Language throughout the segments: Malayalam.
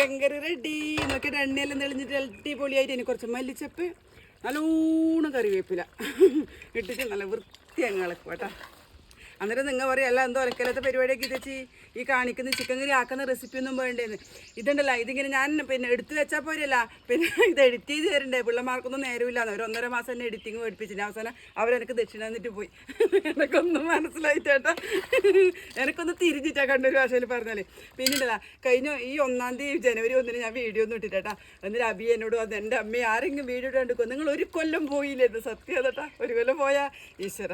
Chicken ready. എന്നൊക്കെ എണ്ണയെല്ലാം തെളിഞ്ഞിട്ട് അടിപൊളിയായിട്ട് ഇനി കുറച്ച് മല്ലിച്ചപ്പ് നല്ലോണം കറിവേപ്പില ഇട്ടിട്ട് നല്ല വൃത്തി അങ്ങ് കേട്ടോ അന്നേരം നിങ്ങൾ പറയും അല്ല എന്തോ ഒലക്കലത്തെ പരിപാടിയൊക്കെ ഇതച്ചി ഈ കാണിക്കുന്ന ചിക്കൻ കറി ആക്കുന്ന റെസിപ്പി ഒന്നും വേണ്ടേന്ന്. ഇതുണ്ടല്ല ഇതിങ്ങനെ ഞാൻ പിന്നെ എടുത്തു വെച്ചാൽ പോരല്ല. പിന്നെ ഇത് എഡിറ്റ് ചെയ്ത് തരണ്ടേ? പിള്ളമാർക്കൊന്നും നേരമില്ലാന്ന് ഒരു ഒന്നര മാസം തന്നെ എഡിറ്റിങ് പഠിപ്പിച്ചില്ല അവസാനം അവരെനിക്ക് ദക്ഷിണ തന്നിട്ട് പോയി. എനിക്കൊന്നും മനസ്സിലായിട്ടേട്ടാ എനിക്കൊന്ന് തിരിഞ്ഞിട്ടാ കണ്ണൂർ ഭാഷയിൽ പറഞ്ഞാൽ പിന്നില്ല കഴിഞ്ഞ ഈ ഒന്നാം തീയതി ജനുവരി ഒന്നിന് ഞാൻ വീഡിയോ ഒന്നും ഇട്ടിട്ടാ എന്നിട്ട് അബി എന്നോട് വന്ന് എന്റെ അമ്മ ആരെങ്കിലും വീഡിയോ ഇട്ടാണ്ട് നിങ്ങൾ ഒരു കൊല്ലം പോയില്ലേ സത്യം കേട്ടാ. ഒരു കൊല്ലം പോയാ ഈശ്വര.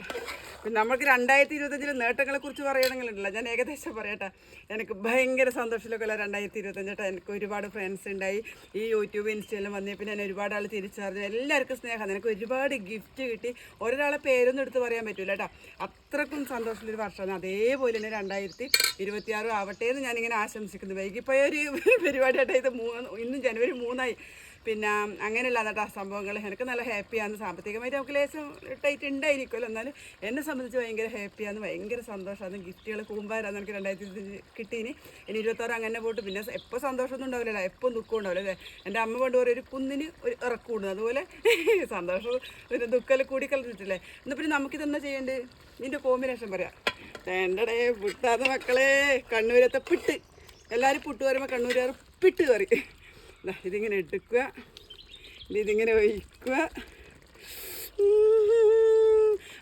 പിന്നെ നമ്മൾക്ക് രണ്ടായിരത്തി ഇരുപത്തഞ്ചിലെ നേട്ടങ്ങളെ കുറിച്ച് പറയണമെങ്കിലുണ്ടല്ലോ ഞാൻ ഏകദേശം പറയട്ടെ. എനിക്ക് ഭയങ്കര സന്തോഷത്തിലൊക്കെ രണ്ടായിരത്തി ഇരുപത്തഞ്ചേട്ടാ എനിക്ക് ഒരുപാട് ഫ്രണ്ട്സ് ഉണ്ടായി. ഈ യൂട്യൂബ് ഇൻസ്റ്റയിലും വന്നേ പിന്നെ ഞാൻ ഒരുപാട് ആൾ തിരിച്ചറിഞ്ഞു. എല്ലാവർക്കും സ്നേഹം. എനിക്ക് ഒരുപാട് ഗിഫ്റ്റ് കിട്ടി. ഒരാളെ പേരൊന്നും എടുത്ത് പറയാൻ പറ്റൂല കേട്ടോ. അത്രക്കും സന്തോഷമുള്ളൊരു വർഷമാണ്. അതേപോലെ തന്നെ രണ്ടായിരത്തി ഇരുപത്തിയാറും ആവട്ടെ എന്ന് ഞാനിങ്ങനെ ആശംസിക്കുന്നു. വൈകിപ്പോയ ഒരു പരിപാടിയായിട്ട് ഇത് മൂന്ന് ഇന്നും ജനുവരി മൂന്നായി. പിന്നെ അങ്ങനെയല്ല കേട്ടോ സംഭവങ്ങൾ എനിക്ക് നല്ല ഹാപ്പിയാണ് സാമ്പത്തികമായിട്ട് നമുക്ക് ലേശം ടൈറ്റ് ഉണ്ടായിരിക്കുമല്ലോ എന്നാലും എന്നെ സംബന്ധിച്ച് ഭയങ്കര ഹാപ്പിയാണ് ഭയങ്കര സന്തോഷമാണ് ഗിഫ്റ്റുകൾ കൂമ്പാരാന്ന് എനിക്ക് രണ്ടായിരത്തി ഇരുപത്തി കിട്ടീനി. ഇനി ഇരുപത്താറ് അങ്ങനെ പോയിട്ട് പിന്നെ എപ്പോൾ സന്തോഷമൊന്നും ഉണ്ടാവില്ലല്ലോ. എപ്പോൾ ദുഃഖം ഉണ്ടാവില്ല അല്ലേ? എന്റെ അമ്മ കൊണ്ട് ഒരു കുന്നിന് ഒരു ഇറക്കൂടുന്നു അതുപോലെ സന്തോഷം ഒരു ദുഃഖം കൂടി കളഞ്ഞിട്ടില്ലേ എന്നാൽ പിന്നെ നമുക്കിതെന്നാ ചെയ്യേണ്ടത് ഇതിന്റെ കോമ്പിനേഷൻ പറയാം. വേണ്ടടേ പുട്ടാത്ത മക്കളെ കണ്ണൂരത്തെ പിട്ട്. എല്ലാവരും പുട്ട് വരുമ്പോൾ കണ്ണൂരുകാർ പിട്ട് ദാ ഇതിങ്ങനെ എടുക്കുക. ഇതിങ്ങനെ ഒഴിക്കുക.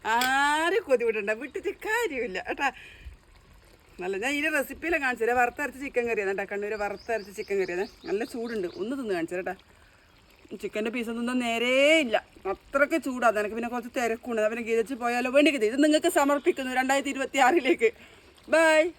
ആരും കൊതി വിടണ്ട. വിട്ടിട്ട് കാര്യമില്ല. കേട്ടാ നല്ല ഞാൻ ഇതിന്റെ റെസിപ്പിയിലെ കാണിച്ചു തരാം വറുത്തരച്ച് ചിക്കൻ കറിയാണ് കേട്ടോ കണ്ണൂർ വറുത്തരച്ച് ചിക്കൻ കറിയാണ് നല്ല ചൂടുണ്ട്. ഒന്ന് തിന്ന് കാണിച്ചു കേട്ടാ. ചിക്കന്റെ പീസ് ഒന്നും നേരേ ഇല്ല. അത്രയ്ക്ക് ചൂടാണ് എനിക്ക് പിന്നെ കുറച്ച് തിരക്കുണ്ട്. പിന്നെ ഗീതച്ച് പോയാലോ. വേണ്ടി ഇത് നിങ്ങൾക്ക് സമർപ്പിക്കുന്നു രണ്ടായിരത്തി ഇരുപത്തി ആറിലേക്ക് ബൈ